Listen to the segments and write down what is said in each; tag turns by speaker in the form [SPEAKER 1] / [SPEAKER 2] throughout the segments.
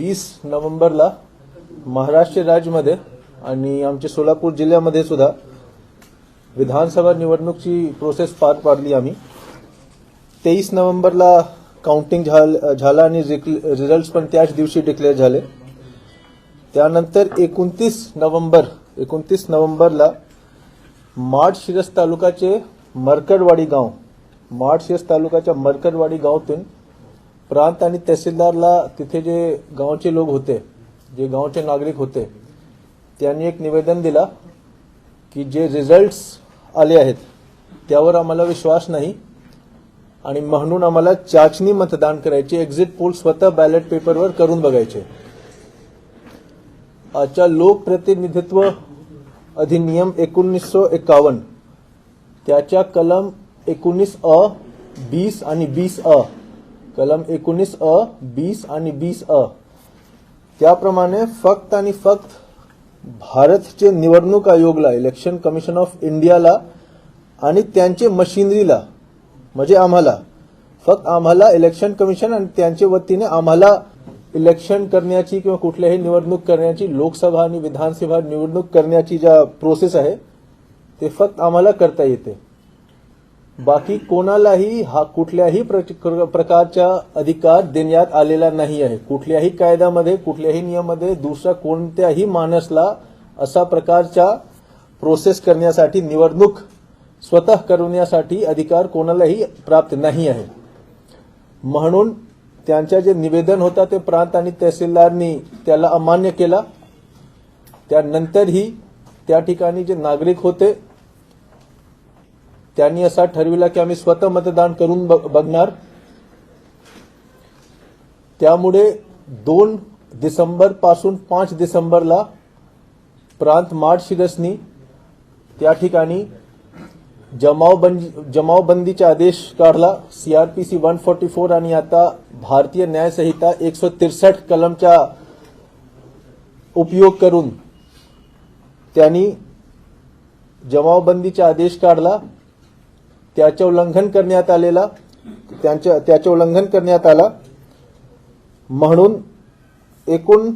[SPEAKER 1] वीस नोव्हेंबरला महाराष्ट्र राज्यमध्ये आणि आमच्या सोलापूर जिल्ह्यामध्ये सुद्धा विधानसभा निवडणूकची प्रोसेस पार पाडली आम्ही. तेवीस नोव्हेंबरला काउंटिंग झाल झालं आणि रिझल्ट पण त्याच दिवशी डिक्लेअर झाले. त्यानंतर एकोणतीस नोव्हेंबर एकोणतीस नोव्हेंबरला माड शिरस तालुक्याचे मरकडवाडी गाव माड शिरस तालुक्याच्या मरकडवाडी गावातून प्रांत आणि तहसीलदारला तिथे जे गावचे लोक होते जे गावचे नागरिक होते त्यांनी एक निवेदन दिला की जे रिझल्ट्स आले आहेत त्यावर आम्हाला विश्वास नाही आणि म्हणून आम्हाला चाचणी मतदान करायचे एक्झिट पोल स्वतः बॅलेट पेपरवर करून बघायचे. आजच्या लोकप्रतिनिधित्व अधिनियम एकोणीसशे एकावन्न त्याच्या कलम एकोणीस अ बीस आणि बीस अ कलम एकोणीस अ बीस आणि बीस अ. त्याप्रमाणे फक्त आणि फक्त भारतचे निवडणूक आयोगला इलेक्शन कमिशन ऑफ इंडियाला आणि त्यांचे मशिनरीला म्हणजे आम्हाला फक्त आम्हाला इलेक्शन कमिशन आणि त्यांच्या वतीने आम्हाला इलेक्शन करण्याची किंवा कुठल्याही निवडणूक करण्याची लोकसभा आणि विधानसभा निवडणूक करण्याची ज्या प्रोसेस आहे ते फक्त आम्हाला करता येते. बाकी कोणालाही हा कुठल्याही प्रकारचा अधिकार देण्यात आलेला नाही आहे. कुठल्याही कायद्यामध्ये कुठल्याही नियमामध्ये दुसरा कोणत्याही माणसला असा प्रकारचा प्रोसेस करण्यासाठी निवडणूक स्वतः करण्यासाठी अधिकार कोणालाही प्राप्त नाही आहे. म्हणून त्यांच्या जे निवेदन होता ते प्रांत आणि तहसीलदारनी त्याला अमान्य केला. त्यानंतरही त्या ठिकाणी जे नागरिक होते त्यांनी असा ठरविला की आम्ही स्वतः मतदान करून बघणार. त्यामुळे दोन डिसेंबरपासून पाच डिसेंबरला प्रांत मार्च शिरसनी त्या ठिकाणी जमावबंदी जमावबंदीचा आदेश काढला. सीआरपीसी वन फोर्टी फोर आणि आता भारतीय न्यायसंहिता एकशे तिरसठ कलमचा उपयोग करून त्यांनी जमावबंदीचा आदेश काढला. त्याचे उल्लंघन करण्यात आलेला त्यांच्या त्याचे उल्लंघन करण्यात आला. म्हणून एकूण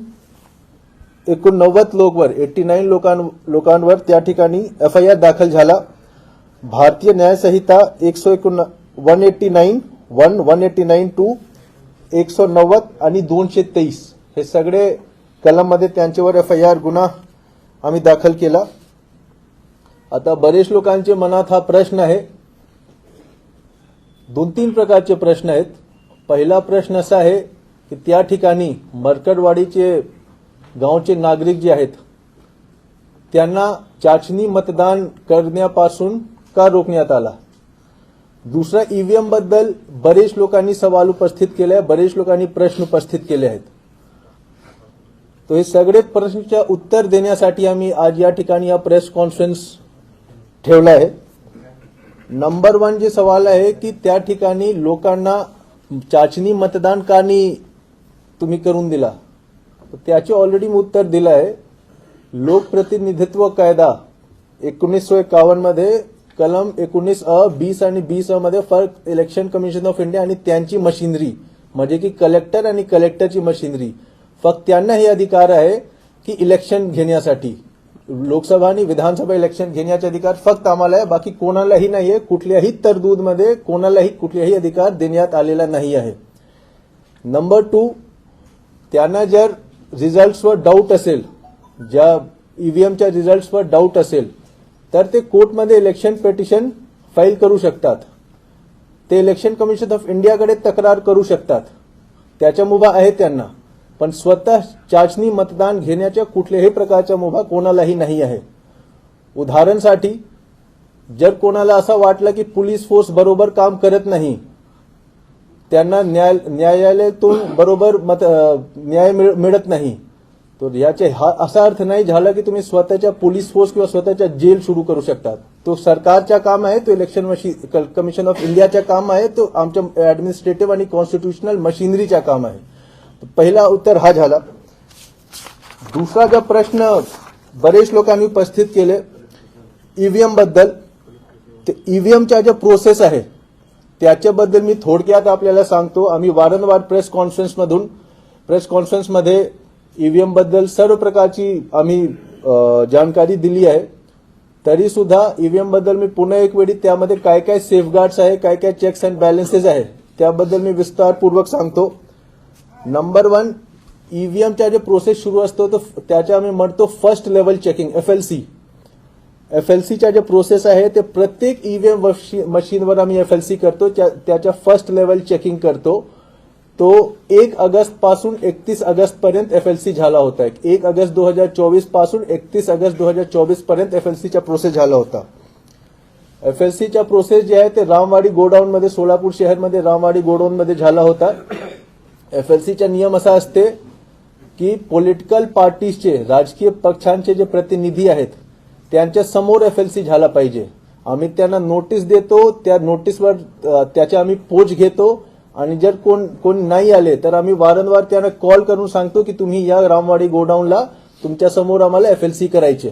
[SPEAKER 1] एकोणनव्वद लोकवर एट्टी नाईन लोकां लोकांवर त्या ठिकाणी एफ आय आर दाखल झाला. भारतीय न्यायसंहिता एकशे एकोण one eighty nine one one eighty nine two एकशे नव्वद आणि दोनशे तेवीस. हे सगळे कलममध्ये त्यांच्यावर एफ आय आर गुन्हा आम्ही दाखल केला. आता बरेच लोकांचे मनात हा प्रश्न आहे दोन तीन प्रकारचे प्रश्न आहेत. पहिला प्रश्न असा आहे की त्या ठिकाणी मरकडवाडीचे गावचे नागरिक जे आहेत त्यांना चाचणी मतदान करण्यापासून का रोखण्यात आला? दुसरा ईव्हीएमबद्दल बरेच लोकांनी सवाल उपस्थित केले आहे बरेच लोकांनी प्रश्न उपस्थित केले आहेत. तो हे सगळे प्रश्नाच्या उत्तर देण्यासाठी आम्ही आज या ठिकाणी हा प्रेस कॉन्फरन्स ठेवला आहे. नंबर वन जे सवाल आहे की त्या ठिकाणी लोकांना चाचणी मतदान का नाही तुम्ही करून दिला? त्याचे ऑलरेडी मी उत्तर दिलं आहे लोकप्रतिनिधित्व कायदा एकोणीसशे एकावन्नमध्ये कलम एकोणीस अ बीस आणि बीस अ मध्ये फर्क इलेक्शन कमिशन ऑफ इंडिया आणि त्यांची मशिनरी म्हणजे की कलेक्टर आणि कलेक्टरची मशिनरी. फक्त त्यांना हे अधिकार आहे की इलेक्शन घेण्यासाठी. लोकसभा आणि विधानसभा इलेक्शन घेण्याचे अधिकार फक्त आम्हाला आहे. बाकी कोणालाही नाही आहे. कुठल्याही तरतूदमध्ये कोणालाही कुठल्याही अधिकार देण्यात आलेला नाही आहे. नंबर टू त्यांना जर रिझल्ट्सवर डाऊट असेल ज्या ईव्हीएमच्या रिझल्ट्सवर डाऊट असेल तर ते कोर्टमध्ये इलेक्शन पेटिशन फाईल करू शकतात. ते इलेक्शन कमिशन ऑफ इंडियाकडे तक्रार करू शकतात. त्याच्या मुभा आहे त्यांना. पण स्वतः चाचणी मतदान घेण्याच्या कुठल्याही प्रकारचा मुभा कोणालाही नाही आहे. उदाहरणसाठी जर कोणाला असं वाटलं की पोलीस फोर्स बरोबर काम करत नाही त्यांना न्याय न्यायालयातून बरोबर मत न्याय मिळ- मिळत नाही तर याचे हा असा अर्थ नाही झाला की तुम्ही स्वतःच्या पोलीस फोर्स किंवा स्वतःच्या जेल सुरू करू शकतात. तो सरकारचा काम आहे तो इलेक्शन मशीन कमिशन ऑफ इंडियाचा काम आहे तो आमच्या ऍडमिनिस्ट्रेटिव्ह आणि कॉन्स्टिट्युशनल मशिनरीचा काम आहे. पहिला उत्तर हा झाला. दुसरा जो प्रश्न बरेच लोकांनी उपस्थित केले ईव्हीएमबद्दल. ते ईव्हीएमच्या ज्या प्रोसेस आहे त्याच्याबद्दल मी थोडक्यात आपल्याला सांगतो. आम्ही वारंवार प्रेस कॉन्फरन्समधून प्रेस कॉन्फरन्समध्ये ईव्हीएमबद्दल सर्व प्रकारची आम्ही जानकारी दिली आहे. तरी सुद्धा ईव्हीएमबद्दल मी पुन्हा एक वेळी त्यामध्ये काय काय सेफगार्ड्स आहे काय काय चेक्स अँड बॅलन्सेस आहे त्याबद्दल मी विस्तारपूर्वक सांगतो. नंबर वन ईव्हीएमच्या जे प्रोसेस सुरू असतो तर त्याच्या आम्ही म्हणतो first level checking F L C F L सीच्या जे प्रोसेस आहे ते प्रत्येक ईव्हीएम मशीनवर आम्ही एफ एल सी करतो त्या- त्याच्या फर्स्ट लेवल चेकिंग करतो. तो एक ऑगस्टपासून एकतीस ऑगस्ट पर्यंत एफ एल सी झाला होता. एक ऑगस्ट दो हजार चोवीसपासून एकतीस ऑगस्ट दो हजार चोवीसपर्यंत एफ एल सीचा प्रोसेस झाला होता. एफ एल सीचा प्रोसेस जे आहे ते रामवाडी गोडाऊन मध्ये सोलापूर शहरमध्ये रामवाडी गोडाऊन मध्ये झाला होता. एफ एल सीचा नियम असा असते की पॉलिटिकल पार्टीजचे राजकीय पक्षांचे जे प्रतिनिधी आहेत त्यांच्यासमोर एफ एल सी झाला पाहिजे. आम्ही त्यांना नोटीस देतो त्या नोटीसवर त्याच्या आम्ही पोच घेतो आणि जर कोण कोण नाही आले तर आम्ही वारंवार त्यांना कॉल करून सांगतो की तुम्ही या रामवाडी गोडाऊनला तुमच्यासमोर आम्हाला एफ एल सी करायचे.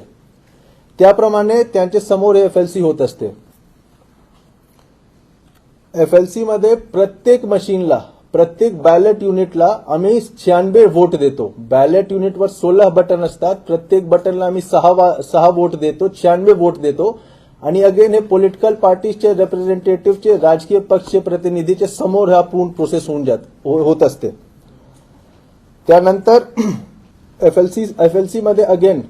[SPEAKER 1] त्याप्रमाणे त्यांच्यासमोर एफ एल सी होत असते. एफ एल सी मध्ये प्रत्येक मशीनला प्रत्येक बॅलेट युनिटला आम्ही शहाण्णवे वोट देतो. बॅलेट युनिटवर सोळा बटन असतात. प्रत्येक बटनला आम्ही सहा वा- सहा वोट देतो. शहाण्णवे वोट देतो. आणि अगेन हे पॉलिटिकल पार्टीजचे रिप्रेझेंटेटिव्हचे राजकीय पक्षचे प्रतिनिधीचे समोर हा पूर्ण प्रोसेस होऊन जात हो, होत असते. त्यानंतर एफ एल सी एफ एलमध्ये अगेन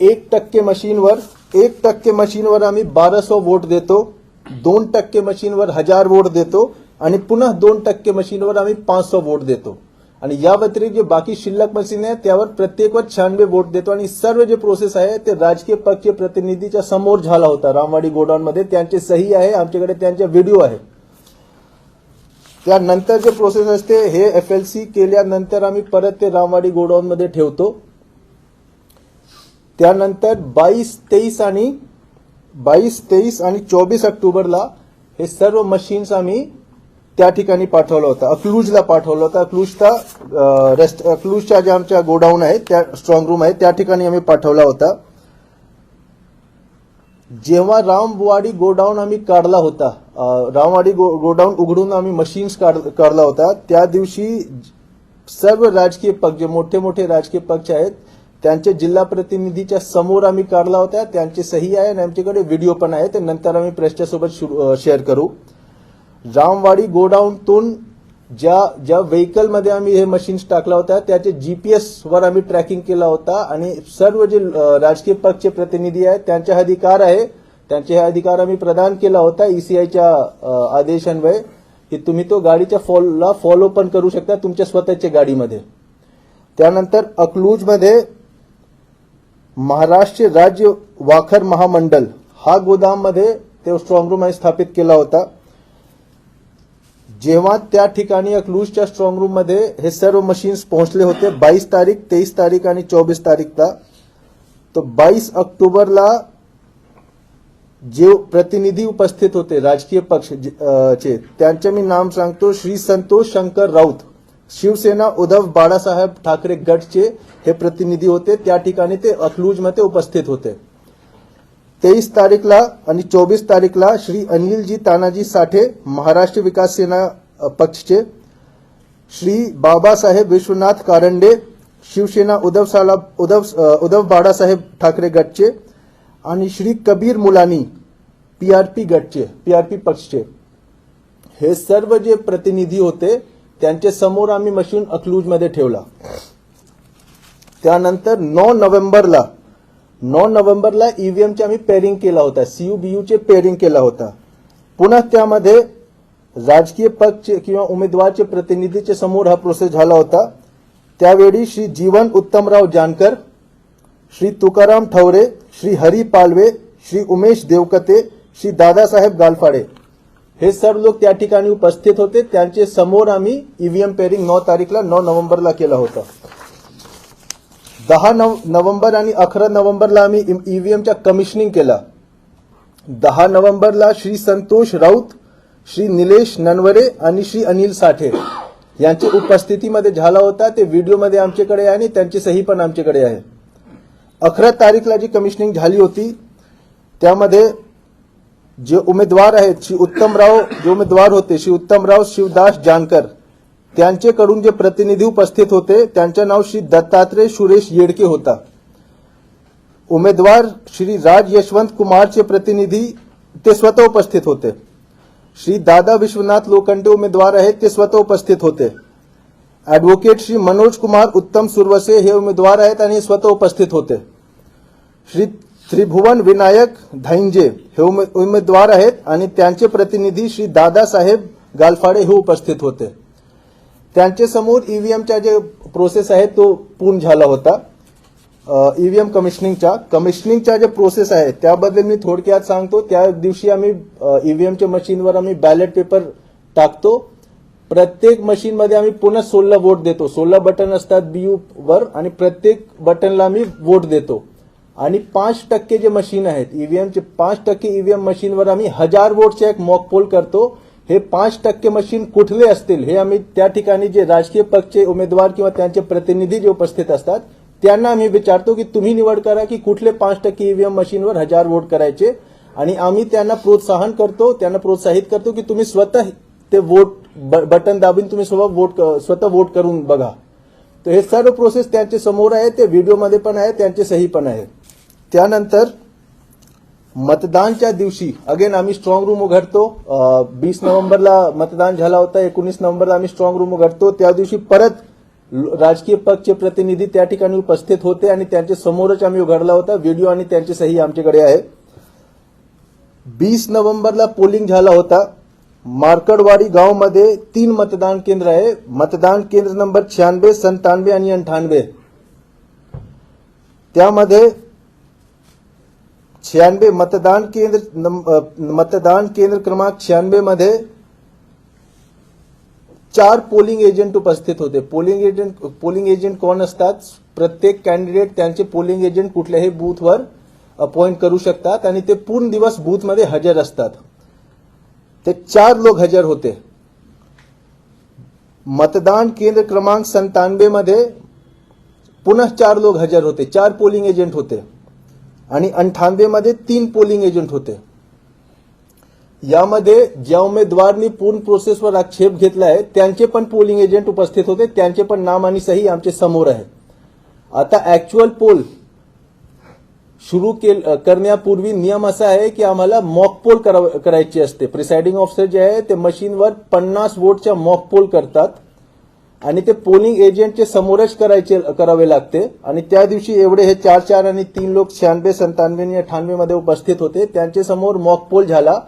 [SPEAKER 1] एक टक्के मशीनवर एक टक्के मशीनवर आम्ही बाराशे वोट देतो. दोन टक्के मशीनवर हजार वोट देतो. आणि पुन्हा दोन टक्के मशीनवर आम्ही पाच सौ वोट देतो. आणि या व्यतिरिक्त जे बाकी शिल्लक मशीन आहे त्यावर प्रत्येकवर शहाण्णवे वोट देतो. आणि सर्व जे प्रोसेस आहे ते राजकीय पक्ष प्रतिनिधीच्या समोर झाला होता. रामवाडी गोडाऊनमध्ये त्यांचे सही आहे आमच्याकडे त्यांचे व्हिडिओ आहे. त्यानंतर जे प्रोसेस असते हे एफ एल सी केल्यानंतर आम्ही परत ते रामवाडी गोडाऊनमध्ये ठेवतो. त्यानंतर बावीस तेवीस आणि बावीस तेवीस आणि चोवीस ऑक्टोबरला हे सर्व मशीन्स आम्ही त्या ठिकाणी पाठवलं होता. अक्लूजला पाठवलं होता. अक्लूजचा रेस्ट अक्लूजच्या ज्या आमच्या गोडाऊन आहे त्या स्ट्रॉंग रूम आहे त्या ठिकाणी आम्ही पाठवला होता. जेव्हा रामवाडी गोडाऊन आम्ही काढला होता रामवाडी गो- गोडाऊन उघडून आम्ही मशीन्स काढला होता त्या दिवशी सर्व राजकीय पक्ष जे मोठे मोठे राजकीय पक्ष आहेत त्यांचे जिल्हा प्रतिनिधीच्या समोर आम्ही काढला होता त्यांची सही आहे आणि आमच्याकडे व्हिडिओ पण आहे ते नंतर आम्ही प्रेसच्या सोबत शेअर करू. रामवाडी गोडाऊनतून ज्या ज्या व्हेकलमध्ये आम्ही हे मशीन्स टाकला होता त्याचे जीपीएस वर आम्ही ट्रॅकिंग केला होता आणि सर्व जे राजकीय पक्षचे प्रतिनिधी आहेत त्यांचे अधिकार आहे. त्यांचे हे अधिकार आम्ही प्रदान केला होता ईसीआयच्या आदेशान्वये. की तुम्ही तो गाडीच्या फॉलला फॉलो पण करू शकता तुमच्या स्वतःच्या गाडीमध्ये. त्यानंतर अकलूजमध्ये महाराष्ट्र राज्य वाखर महामंडल हा गोदाममध्ये ते स्ट्रॉंग रूम स्थापित केला होता. जेव्हा त्या ठिकाणी अकलूजच्या स्ट्रॉंग रूममध्ये हे सर्व मशीन्स पोहोचले होते बावीस तारीख तेवीस तारीख आणि चोवीस तारीखला तर बाईस ऑक्टोबरला जे प्रतिनिधी उपस्थित होते राजकीय पक्ष जे- चे त्यांचे मी नाम सांगतो श्री संतोष शंकर राऊत. शिवसेना उद्धव बाळासाहेब ठाकरे गटचे हे प्रतिनिधी होते त्या ठिकाणी ते अकलूजमध्ये उपस्थित होते. तेवीस तारीखला आणि चोवीस तारीखला श्री अनिलजी तानाजी साठे महाराष्ट्र विकास सेना पक्षचे. श्री बाबासाहेब विश्वनाथ कारंडे शिवसेना उद्धव साला उद्धव उद्धव बाळासाहेब ठाकरे गटचे आणि श्री कबीर मुलानी पीआरपी गटचे पीआरपी पक्षचे. हे सर्व जे प्रतिनिधी होते त्यांच्यासमोर आम्ही मशीन अक्लूजमध्ये ठेवला. त्यानंतर नऊ नोव्हेंबरला नऊ नोव्हेंबरला ईव्हीएमचे आम्ही पेरिंग केला होता. सीयूबीयूचे पेरिंग केला होता. पुन्हा त्यामध्ये राजकीय पक्ष किंवा उमेदवारचे प्रतिनिधीचे समोर हा प्रोसेस झाला होता. त्यावेळी श्री जीवन उत्तमराव जानकर श्री तुकाराम ठवरे श्री हरी पालवे श्री उमेश देवकते श्री दादासाहेब गालफाडे. हे सर्व लोक त्या ठिकाणी उपस्थित होते. त्यांचे समोर आम्ही ईव्हीएम पेरिंग नऊ तारीखला नऊ नोव्हेंबरला केला होता. दहा नव नोव्हेंबर आणि अकरा नोव्हेंबरला आम्ही ईव्हीएमच्या कमिशनिंग केला. दहा नोव्हेंबरला श्री संतोष राऊत श्री निलेश ननवरे आणि श्री अनिल साठे यांची उपस्थितीमध्ये झाला होता. ते व्हिडिओमध्ये आमच्याकडे आहे आणि त्यांची सही पण आमच्याकडे आहे. अकरा तारीखला जी कमिशनिंग झाली होती त्यामध्ये जे उमेदवार आहेत श्री उत्तमराव जे उमेदवार होते श्री उत्तमराव शिवदास जानकर त्यांचेकडून जे प्रतिनिधी उपस्थित होते त्यांचे नाव श्री दत्तात्रय सुरेश येडके होता. उमेदवार श्री राज यशवंत कुमारचे प्रतिनिधी ते स्वतः उपस्थित होते. श्री दादा विश्वनाथ लोखंडे उमेदवार आहेत ते स्वतः उपस्थित होते. ॲडव्होकेट श्री मनोज कुमार उत्तम सुरवसे हे उमेदवार आहेत आणि स्वतः उपस्थित होते. श्री त्रिभुवन विनायक धैंजे हे उमेदवार आहेत आणि त्यांचे प्रतिनिधी श्री दादासाहेब गालफाडे हे उपस्थित होते. त्यांचे समोर ईव्हीएमचा जे प्रोसेस आहे तो पूर्ण झाला होता. ईव्हीएम कमिशनिंगच्या कमिशनिंगच्या जे प्रोसेस आहे त्याबद्दल मी थोडक्यात सांगतो. त्या दिवशी आम्ही ईव्हीएमच्या मशीनवर आम्ही बॅलेट पेपर टाकतो. प्रत्येक मशीनमध्ये आम्ही पुन्हा सोळा वोट देतो. सोळा बटन असतात बीयू वर आणि प्रत्येक बटनला आम्ही वोट देतो. आणि पाच टक्के जे मशीन आहेत ईव्हीएमचे पाच टक्के ईव्हीएम मशीनवर आम्ही हजार वोटचे एक मॉक पोल करतो. हे पाच टक्के मशीन कुठले असतील हे आम्ही त्या ठिकाणी जे राजकीय पक्षचे उमेदवार किंवा त्यांचे प्रतिनिधी जे उपस्थित असतात त्यांना आम्ही विचारतो की तुम्ही निवड करा की कुठले पाच टक्के ईव्हीएम मशीनवर हजार वोट करायचे. आणि आम्ही त्यांना प्रोत्साहन करतो त्यांना प्रोत्साहित करतो की तुम्ही स्वतः ते वोट ब- बटन दाबून तुम्ही स्वतः वोट स्वतः वोट करून बघा. तर हे सर्व प्रोसेस त्यांच्यासमोर आहे ते व्हिडिओमध्ये पण आहे त्यांचे सही पण आहे. त्यानंतर मतदानच्या दिवशी अगेन आम्ही स्ट्रॉंग रूम उघडतो. बीस नोव्हेंबरला मतदान झाला होता एकोणीस नोव्हेंबरला आम्ही स्ट्रॉंग रूम उघडतो. त्या दिवशी परत राजकीय पक्षचे प्रतिनिधी त्या ठिकाणी उपस्थित होते आणि त्यांच्या समोरच आम्ही उघडला होता. व्हिडिओ आणि त्यांची सही आमच्याकडे आहे बीस नोव्हेंबरला पोलिंग झाला होता. मार्कडवाडी गावमध्ये तीन मतदान केंद्र आहे. मतदान केंद्र नंबर शहाण्णवे संतानवे आणि अंठानवे. त्यामध्ये शहाण्णवे मतदान केंद्र मतदान केंद्र क्रमांक शहाण्णवे मध्ये चार पोलिंग एजंट उपस्थित होते. पोलिंग एजंट पोलिंग एजंट कोण असतात? प्रत्येक कॅन्डिडेट त्यांचे पोलिंग एजंट कुठल्याही बूथवर अपॉइंट करू शकतात आणि ते पूर्ण दिवस बूथमध्ये हजर असतात. ते चार लोक हजर होते. मतदान केंद्र क्रमांक संतानवे मध्ये पुन्हा चार लोक हजर होते. चार पोलिंग एजंट होते. आणि अंठानवेमध्ये तीन पोलिंग एजंट होते. यामध्ये ज्या उमेदवारांनी पूर्ण प्रोसेसवर आक्षेप घेतला आहे त्यांचे पण पोलिंग एजंट उपस्थित होते त्यांचे पण नाम आणि सही आमच्यासमोर आहे. आता ऍक्च्युअल पोल सुरू केल करण्यापूर्वी नियम असा आहे की आम्हाला मॉक पोल कराव- करायची असते. प्रिसाइडिंग ऑफिसर जे आहे ते मशीनवर पन्नास वोटच्या मॉक पोल करतात. आणि ते पोलिंग एजंटचे समोरच करायचे करावे लागते. आणि त्या दिवशी एवढे हे चार चार आणि तीन लोक शहाण्णवे संतानवे आणि अठ्ठावन्नमध्ये उपस्थित होते. त्यांच्यासमोर मॉक पोल झाला.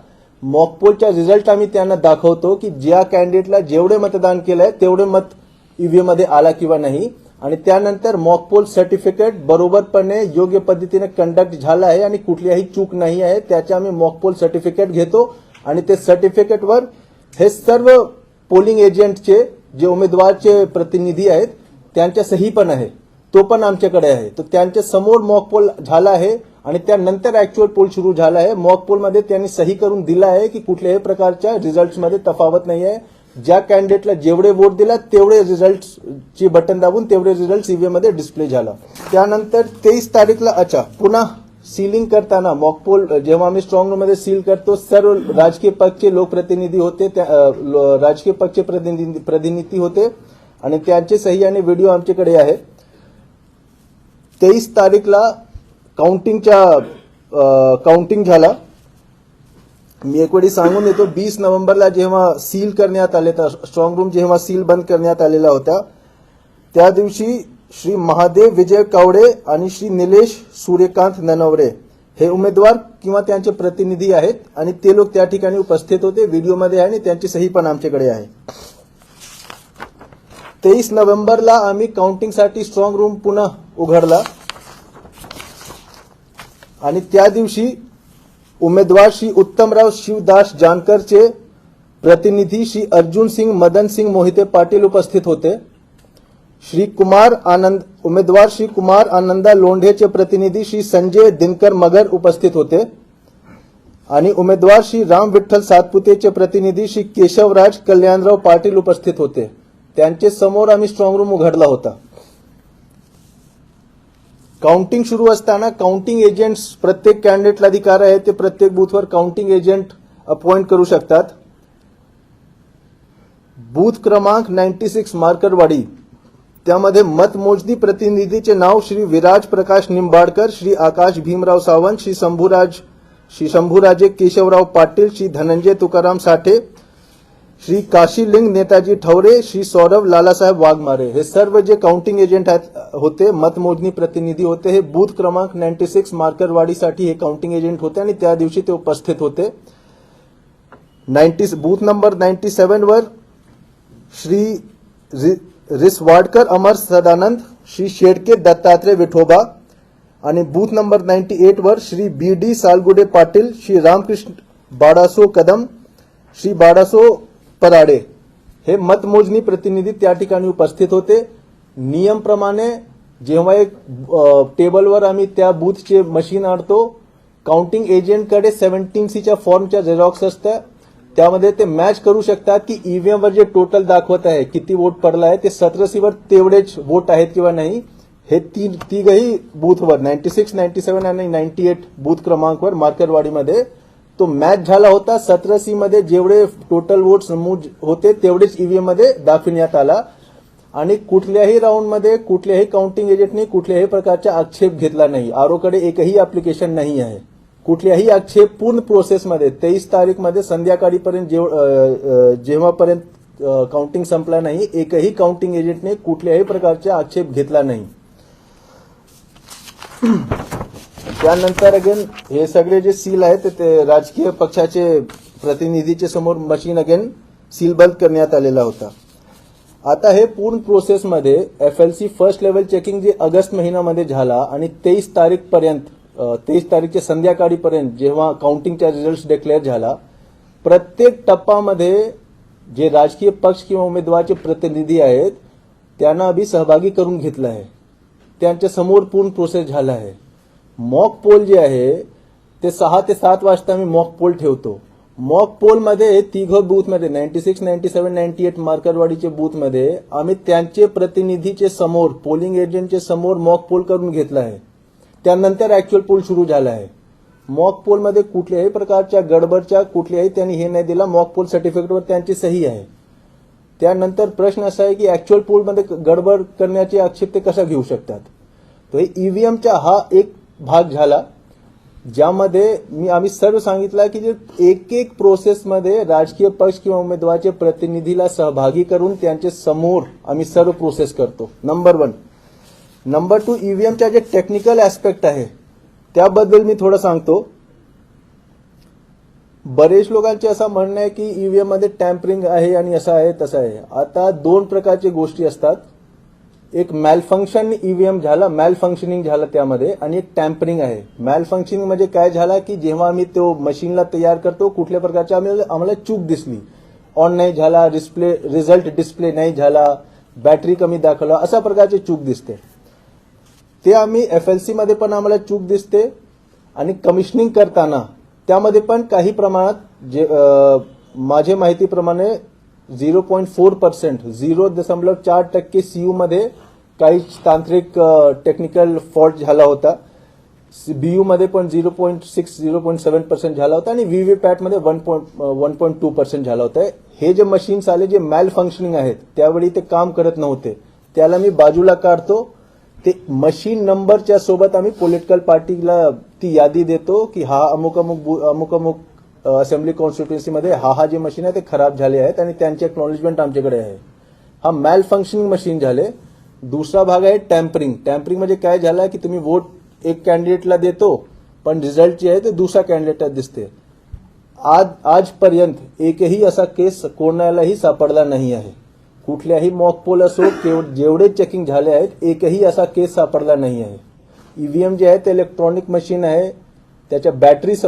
[SPEAKER 1] मॉक पोलचा रिझल्ट आम्ही त्यांना दाखवतो की ज्या कॅन्डिडेटला जेवढे मतदान केलंय तेवढे मत ईव्हीएममध्ये आला किंवा नाही. आणि त्यानंतर मॉक पोल सर्टिफिकेट बरोबरपणे योग्य पद्धतीने कंडक्ट झाला आहे आणि कुठलीही चूक नाही आहे. त्याचे आम्ही मॉक पोल सर्टिफिकेट घेतो. आणि ते सर्टिफिकेटवर हे सर्व पोलिंग एजंटचे जे उमेदवारचे प्रतिनिधी आहेत त्यांच्या सही पण आहे. तो पण आमच्याकडे आहे. तर त्यांच्यासमोर मॉक पोल झाला आहे आणि त्यानंतर ऍक्च्युअल पोल सुरू झाला आहे. मॉक पोलमध्ये त्यांनी सही करून दिला आहे की कुठल्याही प्रकारच्या रिझल्टमध्ये तफावत नाही आहे. ज्या कॅन्डिडेटला जेवढे वोट दिला तेवढे रिझल्टची बटन दाबून तेवढे रिझल्ट ईव्हीएम डिस्प्ले झाला. त्यानंतर तेवीस तारीखला अच्छा पुन्हा सीलिंग करताना मॉकपोल जेव्हा आम्ही स्ट्रॉंग रूममध्ये सील करतो सर्व राजकीय पक्षचे लोकप्रतिनिधी होते त्या- लो- राजकीय पक्षचे प्रतिनिधी प्रतिनिधी होते आणि त्यांचे सही आणि व्हिडिओ आमच्याकडे आहे. तेवीस तारीखला काउंटिंगच्या काउंटिंग झाला. मी एक वेळी सांगून देतो बीस नोव्हेंबरला जेव्हा सील करण्यात आले तर स्ट्रॉंग रूम जेव्हा सील बंद करण्यात आलेला होता त्या दिवशी श्री महादेव विजय कावडे आणि श्री निलेश सूर्यकांत ननवरे हे उमेदवार किंवा त्यांचे प्रतिनिधी आहेत आणि ते लोक त्या ठिकाणी उपस्थित होते. व्हिडिओमध्ये आहे आणि त्यांची सही पण आमच्याकडे आहे. तेवीस नोव्हेंबरला आम्ही काउंटिंगसाठी स्ट्रॉंग रूम पुन्हा उघडला. आणि त्या दिवशी उमेदवार श्री उत्तमराव शिवदास जानकरचे प्रतिनिधी श्री अर्जुन सिंग मदन सिंग मोहिते पाटील उपस्थित होते. श्री कुमार आनंद उमेदवार श्री कुमार आनंदा लोंढेचे प्रतिनिधी श्री संजय दिनकर मगर उपस्थित होते. आणि उमेदवार श्री राम विठ्ठल सातपुतेचे प्रतिनिधी श्री केशवराज कल्याणराव पाटील उपस्थित होते. त्यांचे समोर आम्ही स्ट्रॉंग रूम उघडला होता. काउंटिंग सुरू असताना काउंटिंग एजंट्स प्रत्येक कॅन्डिडेटला अधिकार आहे ते प्रत्येक बूथवर काउंटिंग एजंट अपॉइंट करू शकतात. बूथ क्रमांक नाईन्टी सिक्स मार्करवाडी. त्यामध्ये मतमोजणी प्रतिनिधीचे नाव श्री विराज प्रकाश निंबाडकर श्री आकाश भीमराव सावंत श्री शंभूराज श्री शंभूराजे केशवराव पाटील श्री धनंजय तुकाराम साठे श्री काशीलिंग नेताजी ठवरे श्री सौरभ लालासाहेब वाघमारे. हे सर्व जे काउंटिंग एजंट आहेत होते मतमोजणी प्रतिनिधी होते हे बूथ क्रमांक नाईन्टी सिक्स मार्करवाडीसाठी हे काउंटिंग एजंट होते आणि त्या दिवशी ते उपस्थित होते. Ninety booth number ninety seven वर श्री रि- रिसवाडकर अमर सदानंद श्री शेडके दत्तात्रय विठोबा आणि बूथ नंबर नाईन्टी एट वर श्री बी डी सालगुडे पाटील श्री रामकृष्ण बाडासो कदम श्री बाडासो पराडे हे मतमोजणी प्रतिनिधी त्या ठिकाणी उपस्थित होते. नियमप्रमाणे जेव्हा एक टेबलवर आम्ही त्या बूथचे मशीन आणतो काउंटिंग एजंटकडे सेव्हन्टीन सीच्या फॉर्मच्या झेरॉक्स असतं त्यामध्ये ते मॅच करू शकतात की ईव्हीएम वर जे टोटल दाखवत आहे किती वोट पडला आहे ते सतरा सीवर तेवढेच वोट आहेत किंवा नाही हे तीन तिघही बूथवर नाईन्टी सिक्स नाईन्टी सेव्हन आणि नाईन्टी एट बूथ क्रमांकवर मार्केटवाडीमध्ये तो मॅच झाला होता. सतरासी मध्ये जेवढे टोटल वोट नमूद होते तेवढेच ईव्हीएममध्ये दाखविण्यात आला. आणि कुठल्याही राऊंडमध्ये कुठल्याही काउंटिंग एजंटने कुठल्याही प्रकारचा आक्षेप घेतला नाही. आरोकडे एकही अप्लिकेशन नाही आहे. कुठल्याही आक्षेप पूर्ण प्रोसेसमध्ये तेवीस तारीखमध्ये संध्याकाळीपर्यंत जेव जेव्हापर्यंत काउंटिंग संपला नाही एकही काउंटिंग एजंटने कुठल्याही प्रकारचा आक्षेप घेतला नाही. त्यानंतर अगेन हे सगळे जे सील आहेत ते- ते राजकीय पक्षाचे प्रतिनिधीचे समोर मशीन अगेन सीलबंद करण्यात आलेला होता. आता हे पूर्ण प्रोसेसमध्ये F L C first level checking जे ऑगस्ट महिन्यामध्ये झाला आणि तेवीस तारीख पर्यंत तेवीस तारीखच्या संध्याकाळीपर्यंत जेव्हा काउंटिंगचा रिझल्ट डिक्लेअर झाला प्रत्येक टप्पामध्ये जे राजकीय पक्ष किंवा उमेदवारचे प्रतिनिधी आहेत त्यांना अभि सहभागी करून घेतलं आहे. त्यांच्यासमोर पूर्ण प्रोसेस झाला आहे. मॉक पोल जे आहे ते सहा ते सात वाजता आम्ही मॉक पोल ठेवतो. मॉक पोलमध्ये तिघं बूथमध्ये ninety six ninety seven ninety eight मार्करवाडीचे बूथमध्ये आम्ही त्यांचे प्रतिनिधीचे समोर पोलिंग एजंटचे समोर मॉक पोल करून घेतला आहे. त्यानंतर अॅक्च्युअल पोल सुरू झाला आहे. मॉक पोलमध्ये कुठल्याही प्रकारच्या गडबडच्या कुठल्याही त्यांनी हे नाही दिला मॉक पोल सर्टिफिकेटवर त्यांची सही आहे. त्यानंतर प्रश्न असा आहे की अॅक्च्युअल पोलमध्ये गडबड करण्याचे आक्षेप ते कसा घेऊ शकतात? तर ईव्हीएमचा हा एक भाग झाला ज्यामध्ये मी आम्ही सर्व सांगितलं की जे एक एक प्रोसेसमध्ये राजकीय पक्ष किंवा उमेदवारच्या प्रतिनिधीला सहभागी करून त्यांचे समोर आम्ही सर्व प्रोसेस करतो. नंबर वन नंबर टू ईव्हीएमच्या जे टेक्निकल ऍस्पेक्ट आहे त्याबद्दल मी थोडं सांगतो. बरेच लोकांचे असं म्हणणं आहे की ईव्हीएममध्ये टॅम्परिंग आहे आणि असं आहे तसं आहे. आता दोन प्रकारचे गोष्टी असतात. एक मॅलफंक्शन ईव्हीएम झाला मॅलफंक्शनिंग झालं त्यामध्ये आणि एक टॅम्परिंग आहे. मॅलफंक्शनिंग म्हणजे काय झाला की जेव्हा आम्ही तो मशीनला तयार करतो कुठल्या प्रकारच्या आम्हाला आम्हाला चूक दिसली. ऑन नाही झाला डिस्प्ले रिझल्ट डिस्प्ले नाही झाला बॅटरी कमी दाखवला अशा प्रकारची चूक दिसते. ते आम्ही एफ एल सीमध्ये पण आम्हाला चूक दिसते आणि कमिशनिंग करताना त्यामध्ये पण काही प्रमाणात जे माझे माझ्या माहितीप्रमाणे zero point four percent zero दशमलव चार टक्के सी मध्ये काही तांत्रिक टेक्निकल फॉल्ट झाला होता. बी मध्ये पण zero point six zero point seven percent झाला होता आणि V V पॅटमध्ये one point one point two percent झाला होता. हे जे मशीन्स आले जे मॅल फंक्शनिंग आहेत त्यावेळी ते काम करत नव्हते. त्याला मी बाजूला काढतो ते मशीन नंबरच्या सोबत आम्ही पॉलिटिकल पार्टीला ती यादी देतो की हा अमुक अमुक बु- अमुक अमुक असेंब्ली कॉन्स्टिट्युएन्सीमध्ये हा हा जे मशीन आहे ते खराब झाले आहेत आणि त्यांचे एक्नॉलेजमेंट आमच्याकडे आहे. हा मॅल फंक्शनिंग मशीन झाले. दुसरा भाग आहे टॅम्परिंग टॅम्परिंग म्हणजे काय झालं की तुम्ही वोट एक कॅन्डिडेटला देतो पण रिझल्ट जे आहे ते दुसऱ्या कॅन्डिडेटला दिसते. आज आजपर्यंत एकही असा केस कोणालाही सापडला नाही आहे. कुठल्याही मॉक पोल असो केव- जेवढे चेकिंग झाले आहेत एकही असा केस सापडला नाही आहे. ईव्हीएम जे आहे ते इलेक्ट्रॉनिक मशीन आहे. त्याच्या बॅटरी स-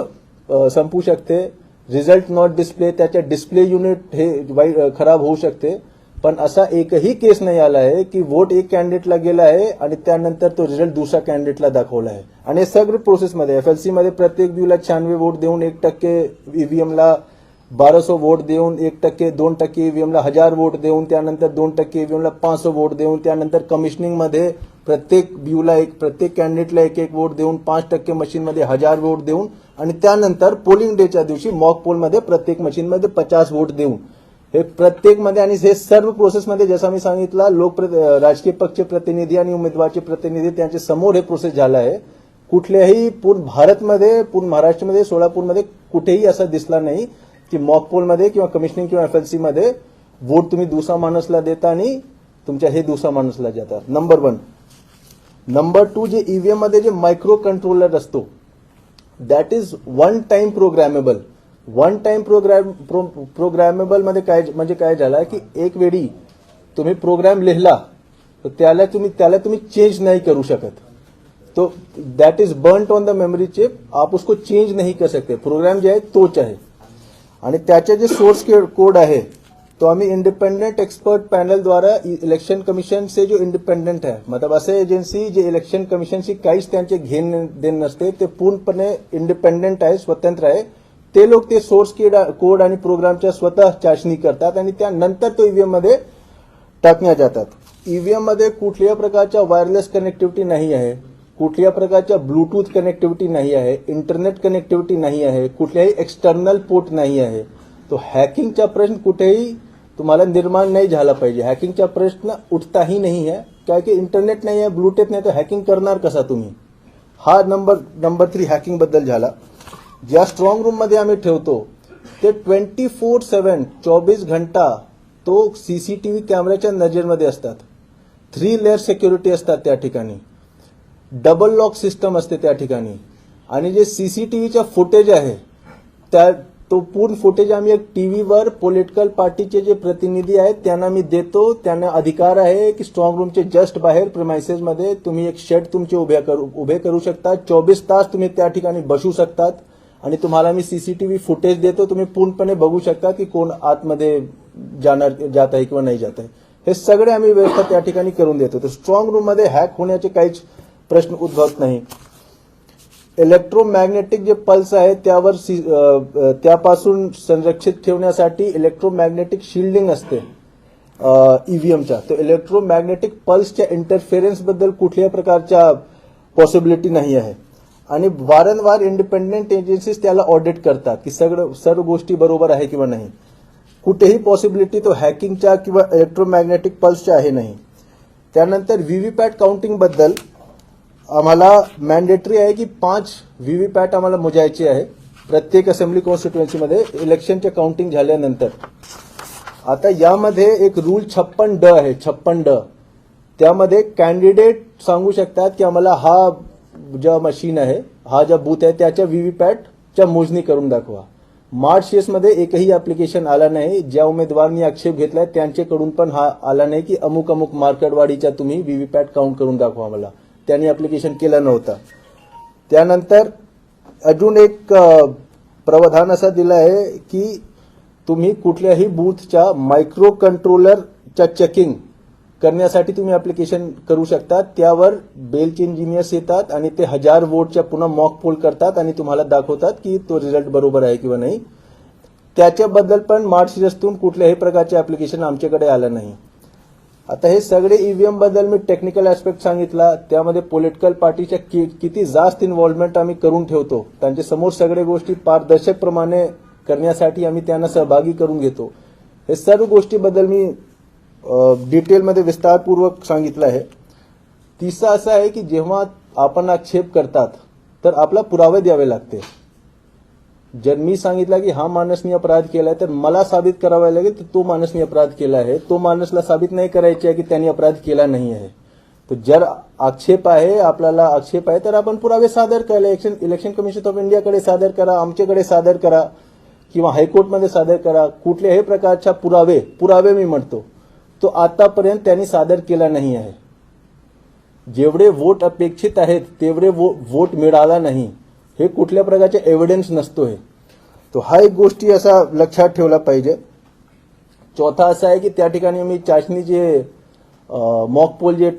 [SPEAKER 1] संपू शकते. रिझल्ट नॉट डिस्प्ले त्याच्या डिस्प्ले युनिट हे वाईट खराब होऊ शकते. पण असा एकही केस नाही आला आहे की वोट एक कॅन्डिडेटला गेला आहे आणि त्यानंतर तो रिझल्ट दुसऱ्या कॅन्डिडेटला दाखवला आहे. आणि हे सगळं प्रोसेसमध्ये एफएलसीमध्ये प्रत्येक व्ह्यूला शहाण्णवे वोट देऊन एक टक्के ईव्हीएमला बाराशे वोट देऊन एक टक्के दोन टक्के ईव्हीएमला हजार वोट देऊन त्यानंतर दोन टक्के ईव्हीएमला पाचशे वोट देऊन त्यानंतर कमिशनिंगमध्ये प्रत्येक व्ह्यूला एक प्रत्येक कॅन्डिडेटला एक एक वोट देऊन पाच टक्के मशीनमध्ये हजार वोट देऊन आणि त्यानंतर पोलिंग डेच्या दिवशी मॉक पोलमध्ये प्रत्येक मशीनमध्ये पचास वोट देऊन. हे प्रत्येकमध्ये आणि हे सर्व प्रोसेसमध्ये जसं मी सांगितला लोक राजकीय पक्ष प्रतिनिधी आणि उमेदवारचे प्रतिनिधी त्यांच्यासमोर हे प्रोसेस झालं आहे. कुठल्याही पूर्ण भारतमध्ये पूर्ण महाराष्ट्रामध्ये सोलापूरमध्ये कुठेही असं दिसला नाही. की मॉकपोलमध्ये किंवा कमिशनिंग किंवा एफएलसी मध्ये वोट तुम्ही दुसरा माणूसला देता आणि तुमच्या हे दुसरा माणूसला जातात नंबर वन नंबर टू जे ईव्हीएममध्ये जे मायक्रो कंट्रोलर असतो that is one time programmable one time program प्रोग्रॅमेबलमध्ये काय म्हणजे काय झालं की एक वेळी तुम्ही प्रोग्राम लिहिला तर त्याला तुम्ही त्याला तुम्ही चेंज नाही करू शकत. तो that is burn on the memory chip आप उसको चेंज नहीं कर सकते. प्रोग्राम जो आहे तोच आहे. आणि त्याचे जे सोर्स कोड आहे तो आम्ही इंडिपेंडेंट एक्सपर्ट पॅनलद्वारा इलेक्शन कमिशन से जो इंडिपेंडेंट आहे मतलब असे एजन्सी जे इलेक्शन कमिशनशी काहीच त्यांचे घेण देण नसते ते पूर्णपणे इंडिपेंडेंट आहे स्वतंत्र आहे. ते लोक ते सोर्स कोड आणि प्रोग्रामच्या स्वतः चाचणी करतात आणि त्यानंतर तो ईव्हीएममध्ये टाकण्यात जातात. ईव्हीएममध्ये कुठल्याही प्रकारच्या वायरलेस कनेक्टिव्हिटी नाही आहे. कुठल्या प्रकारच्या ब्लूटूथ कनेक्टिव्हिटी नाही आहे इंटरनेट कनेक्टिव्हिटी नाही आहे कुठल्याही एक्सटर्नल पोर्ट नाही आहे तो हॅकिंगचा प्रश्न कुठेही तुम्हाला निर्माण नाही झाला पाहिजे. हॅकिंगचा प्रश्न उठताही नाही आहे. काय की इंटरनेट नाही आहे ब्लूटूथ नाही तर हॅकिंग करणार कसा तुम्ही? हा नंबर नंबर थ्री हॅकिंगबद्दल झाला. ज्या स्ट्रॉंग रूममध्ये आम्ही ठेवतो ते ट्वेंटी फोर सेवन चोवीस घंटा तो सीसीटीव्ही कॅमेऱ्याच्या नजरेमध्ये असतात. थ्री लेअर सिक्युरिटी असतात त्या ठिकाणी. डबल लॉक सिस्टम असते त्या ठिकाणी. आणि जे सीसीटीव्हीचा फुटेज आहे त्या तो पूर्ण फुटेज आम्ही एक टीव्हीवर पॉलिटिकल पार्टीचे जे प्रतिनिधी आहेत त्यांना मी देतो. त्यांना अधिकार आहे की स्ट्रॉंग रूमचे जस्ट बाहेर प्रिमायसेस मध्ये तुम्ही एक शेड तुमचे उभे करू उभे करू शकता. चोवीस तास तुम्ही त्या ठिकाणी बसू शकतात. आणि तुम्हाला मी सीसीटीव्ही फुटेज देतो. तुम्ही पूर्णपणे बघू शकता की कोण आतमध्ये जाणार जात आहे किंवा नाही जात आहे. हे सगळे आम्ही व्यवस्था त्या ठिकाणी करून देतो. तर स्ट्रॉंग रूममध्ये हॅक होण्याचे काहीच प्रश्न उद्भवत नाही. इलेक्ट्रोमॅग्नेटिक जे पल्स आहे त्यावर सी- त्यापासून संरक्षित ठेवण्यासाठी इलेक्ट्रोमॅग्नेटिक शिल्डिंग असते ईव्हीएमच्या तर इलेक्ट्रोमॅग्नेटिक पल्सच्या इंटरफेरन्सबद्दल कुठल्याही प्रकारच्या पॉसिबिलिटी नाही आहे. आणि वारंवार इंडिपेंडेंट एजन्सीज त्याला ऑडिट करतात की सगळं सर्व गोष्टी बरोबर आहे किंवा नाही. कुठेही पॉसिबिलिटी तो हॅकिंगच्या किंवा इलेक्ट्रोमॅग्नेटिक पल्सच्या आहे नाही. त्यानंतर व्हीव्हीपॅट काउंटिंगबद्दल आम्हाला मॅन्डेटरी आहे की पाच व्हीव्हीपॅट आम्हाला मोजायचे आहे. प्रत्येक असेंब्ली कॉन्स्टिट्युएन्सीमध्ये इलेक्शनचे काउंटिंग झाल्यानंतर. आता यामध्ये एक रूल छप्पन ड आहे छप्पन ड. त्यामध्ये कॅन्डिडेट सांगू शकतात की आम्हाला हा ज्या मशीन आहे हा ज्या बूथ आहे त्याच्या व्हीव्हीपॅटच्या मोजणी करून दाखवा. मार्च मध्ये एकही अप्लिकेशन आला नाही. ज्या उमेदवारांनी आक्षेप घेतलाय त्यांच्याकडून पण हा आला नाही की अमुक अमुक मार्केटवाडीच्या तुम्ही व्हीव्हीपॅट काउंट करून दाखवा आम्हाला. त्यांनी ॲप्लिकेशन केलं नव्हतं. त्यानंतर अजून एक प्रावधान असा दिलं आहे की तुम्ही कुठल्याही बूथच्या मायक्रो कंट्रोलरच्या चेकिंग करण्यासाठी तुम्ही ॲप्लिकेशन करू शकता. त्यावर बेलचे इंजिनियर्स येतात आणि ते हजार वोटच्या पुन्हा मॉक पोल करतात आणि तुम्हाला दाखवतात की तो रिझल्ट बरोबर आहे किंवा नाही. त्याच्याबद्दल पण मार्च सिरीजतून कुठल्याही प्रकारचे ॲप्लिकेशन आमच्याकडे आलं नाही. आता हे सगळे ईव्हीएमबद्दल मी टेक्निकल ऍस्पेक्ट सांगितला. त्यामध्ये पॉलिटिकल पार्टीच्या कि- किती जास्त इन्व्हॉल्वमेंट आम्ही करून ठेवतो. त्यांच्यासमोर सगळ्या गोष्टी पारदर्शकप्रमाणे करण्यासाठी आम्ही त्यांना सहभागी करून घेतो. हे सर्व गोष्टीबद्दल मी डिटेलमध्ये विस्तारपूर्वक सांगितलं आहे. तिसरं असं आहे की जेव्हा आपण आक्षेप करतात तर आपला पुरावे द्यावे लागते. जर मी सांगितलं की हा माणसने अपराध केलाय तर मला साबित करावा लागेल की तो माणसने अपराध केला आहे. तो माणसला साबित नाही करायचे आहे की त्यांनी अपराध केला नाही आहे. तर जर आक्षेप आहे आपल्याला आक्षेप आहे तर आपण पुरावे सादर करा. इलेक्शन इलेक्शन कमिशन ऑफ इंडियाकडे सादर करा आमच्याकडे सादर करा किंवा हायकोर्टमध्ये सादर करा. कुठल्याही प्रकारच्या पुरावे पुरावे मी म्हणतो तो आतापर्यंत त्यांनी सादर केला नाही आहे. जेवढे वोट अपेक्षित आहेत तेवढे वो- वोट मिळाला नाही. हे कुठल्या प्रकारचे एव्हिडन्स नसतो हे तो हा एक गोष्टी असा लक्षात ठेवला पाहिजे. चौथा असा आहे की त्या ठिकाणी मी चाचणी जे मॉकपोल जे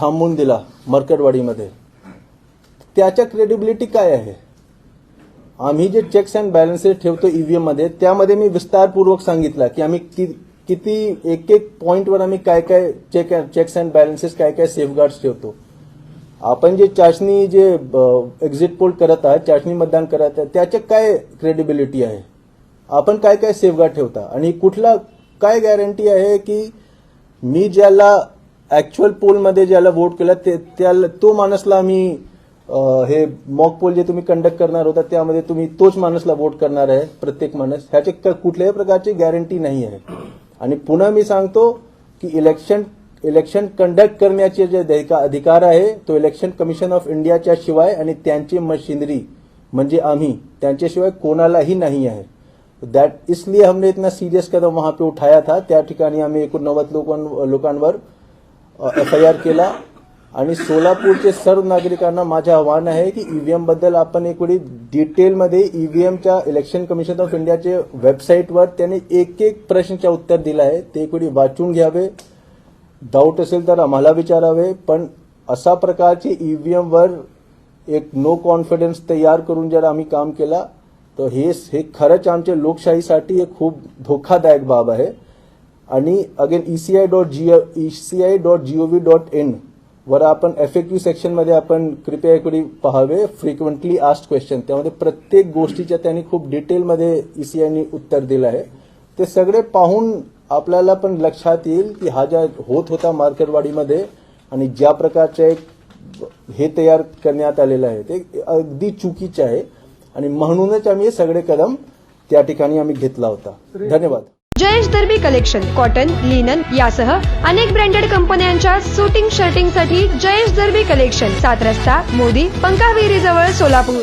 [SPEAKER 1] थांबवून दिला मर्कटवाडीमध्ये त्याच्या क्रेडिबिलिटी काय आहे? आम्ही जे चेक्स अँड बॅलन्सेस ठेवतो ईव्हीएममध्ये त्यामध्ये मी विस्तारपूर्वक सांगितलं की आम्ही कि- किती एक एक पॉईंटवर आम्ही काय काय चेक चेक्स अँड बॅलन्सेस काय काय सेफगार्ड्स ठेवतो. आपण जे चाचणी जे एक्झिट पोल करत आहात चाचणी मतदान करत आहात त्याचे काय क्रेडिबिलिटी आहे? आपण काय काय सेफगार्ड ठेवता? आणि कुठला काय गॅरंटी आहे की मी ज्याला ऍक्च्युअल पोलमध्ये ज्याला वोट केला ते त्याला तो माणसला आम्ही हे मॉक पोल जे तुम्ही कंडक्ट करणार होता त्यामध्ये तुम्ही तोच माणसला वोट करणार आहे प्रत्येक माणूस. ह्याचे क- कुठल्याही प्रकारची गॅरंटी नाही आहे. आणि पुन्हा मी सांगतो की इलेक्शन इलेक्शन कंडक्ट करण्याचे जे अधिकार आहे तो इलेक्शन कमिशन ऑफ इंडियाच्या शिवाय आणि त्यांची मशिनरी म्हणजे आम्ही त्यांच्याशिवाय कोणालाही नाही आहे. दॅट इसलिए हमने इतना सिरियस कदम वहां पे उठाया था. त्या ठिकाणी आम्ही एकोणनव्वद लोकां लोकांवर एफ आय आर केला. आणि सोलापूरचे सर्व नागरिकांना माझे आव्हान आहे की ईव्हीएमबद्दल आपण एक वेळी डिटेलमध्ये ईव्हीएमच्या इलेक्शन कमिशन ऑफ इंडियाचे वेबसाईटवर त्यांनी एक एक प्रश्नच्या उत्तर दिलं आहे. ते एक वेळी वाचून घ्यावे. डाऊट असेल तर आम्हाला विचारावे पण अशा प्रकारचे ईव्हीएम वर एक नो कॉन्फिडन्स तयार करून जर आम्ही काम केला तर हे हे खरंच आमच्या लोकशाहीसाठी एक खूप धोकादायक बाब आहे. आणि again E ECI dot G E C I dot G O V dot in वर आपण एफ क्यू सेक्शन आपण कृपया इकडे पहावे फ्रिक्वेंटली आस्ट क्वेश्चन त्यामध्ये प्रत्येक गोष्टीच्या त्यांनी खूप डिटेलमध्ये ईसीआयनी उत्तर दिलं आहे. ते सगळे पाहून आपल्याला पण लक्षात येईल की हा ज्या होत होता मार्केटवाडीमध्ये आणि ज्या प्रकारचे एक हे तयार करण्यात आलेलं आहे ते अगदी चुकीचे आहे. आणि म्हणूनच आम्ही हे सगळे कदम त्या ठिकाणी आम्ही घेतला होता. धन्यवाद.
[SPEAKER 2] Jayesh Darbi collection cotton linen यासह अनेक ब्रँडेड कंपन्यांच्या सुटिंग शर्टिंगसाठी जयेश दर्बी कलेक्शन सात रस्ता मोदी पंकाविहिरी जवळ सोलापूर.